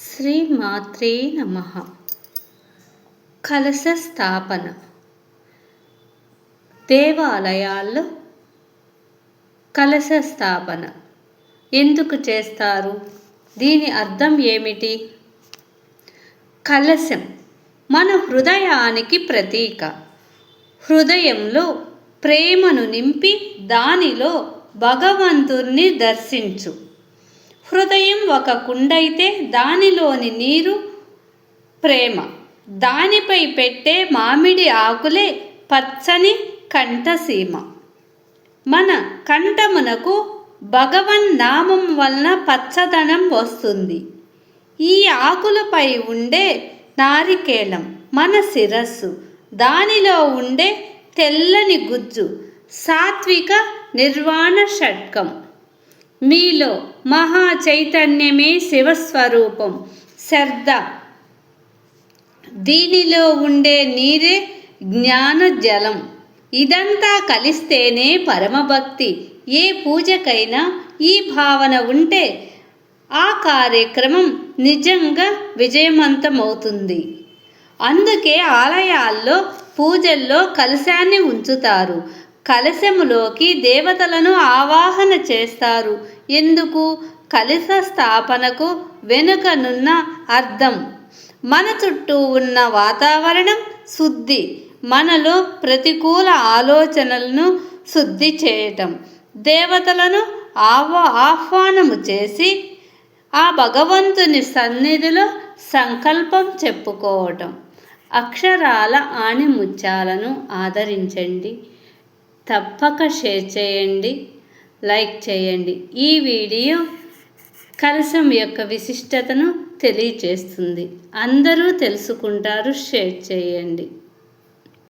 శ్రీ మాత్రే నమ. కలశ స్థాపన. దేవాలయాల్లో కలశ స్థాపన. ఎందుకు చేస్తారు? దీని అర్థం ఏమిటి? కలశం మన హృదయానికి ప్రతీక. హృదయంలో ప్రేమను నింపి దానిలో భగవంతుణ్ణి దర్శించు. హృదయం ఒక కుండైతే దానిలోని నీరు ప్రేమ. దానిపై పెట్టే మామిడి ఆకులే పచ్చని కంఠసీమ. మన కంఠమునకు భగవన్ నామం వలన పచ్చదనం వస్తుంది. ఈ ఆకులపై ఉండే నారికేళం మన శిరస్సు దానిలో ఉండే తెల్లని గుజ్జు సాత్విక నిర్వాణ షట్కం మీలో మహా చైతన్యమే శివస్వరూపం. శ్రద్ధ. దీనిలో ఉండే నీరే జ్ఞాన జలం ఇదంతా కలిస్తేనే పరమభక్తి. ఏ పూజకైనా ఈ భావన ఉంటే ఆ కార్యక్రమం నిజంగా విజయవంతమవుతుంది. అందుకే ఆలయాల్లో పూజల్లో కలశాన్ని ఉంచుతారు. కలశములోకి దేవతలను ఆవాహన చేస్తారు. ఎందుకు? కలిస స్థాపనకు వెనుకనున్న అర్థం. మన చుట్టూ ఉన్న వాతావరణం శుద్ధి. మనలో ప్రతికూల ఆలోచనలను శుద్ధి చేయటం. దేవతలను ఆవా ఆహ్వానము చేసి ఆ భగవంతుని సన్నిధిలో సంకల్పం చెప్పుకోవటం. అక్షరాల ఆణిముత్యాలను ఆదరించండి. తప్పక షేర్ చేయండి లైక్ చేయండి. ఈ వీడియో కలశం యొక్క విశిష్టతను తెలియచేస్తుంది అందరూ తెలుసుకుంటారు షేర్ చేయండి.